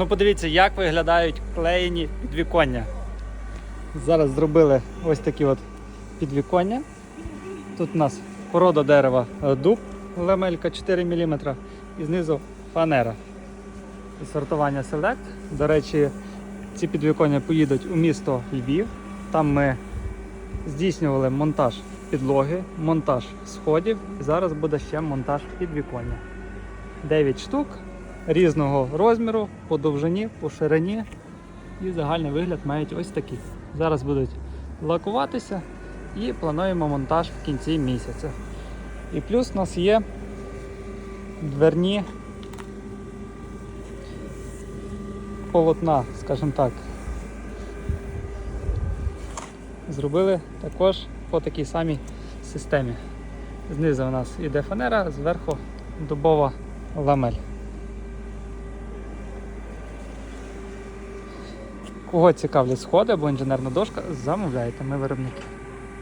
Ну подивіться, як виглядають клеєні підвіконня. Зараз зробили ось такі от підвіконня. Тут у нас порода дерева е, дуб, лемелька 4 мм і знизу фанера. Сортування Select. До речі, ці підвіконня поїдуть у місто Львів. Там ми здійснювали монтаж підлоги, монтаж сходів і зараз буде ще монтаж підвіконня. 9 штук різного розміру, по довжині, по ширині. І загальний вигляд мають ось такі. Зараз будуть лакуватися і плануємо монтаж в кінці місяця. І плюс у нас є дверні полотна, скажімо так. Зробили також по такій самій системі. Знизу у нас іде фанера, зверху дубова ламель. Кого цікавлять сходи або інженерна дошка, замовляйте, ми виробники.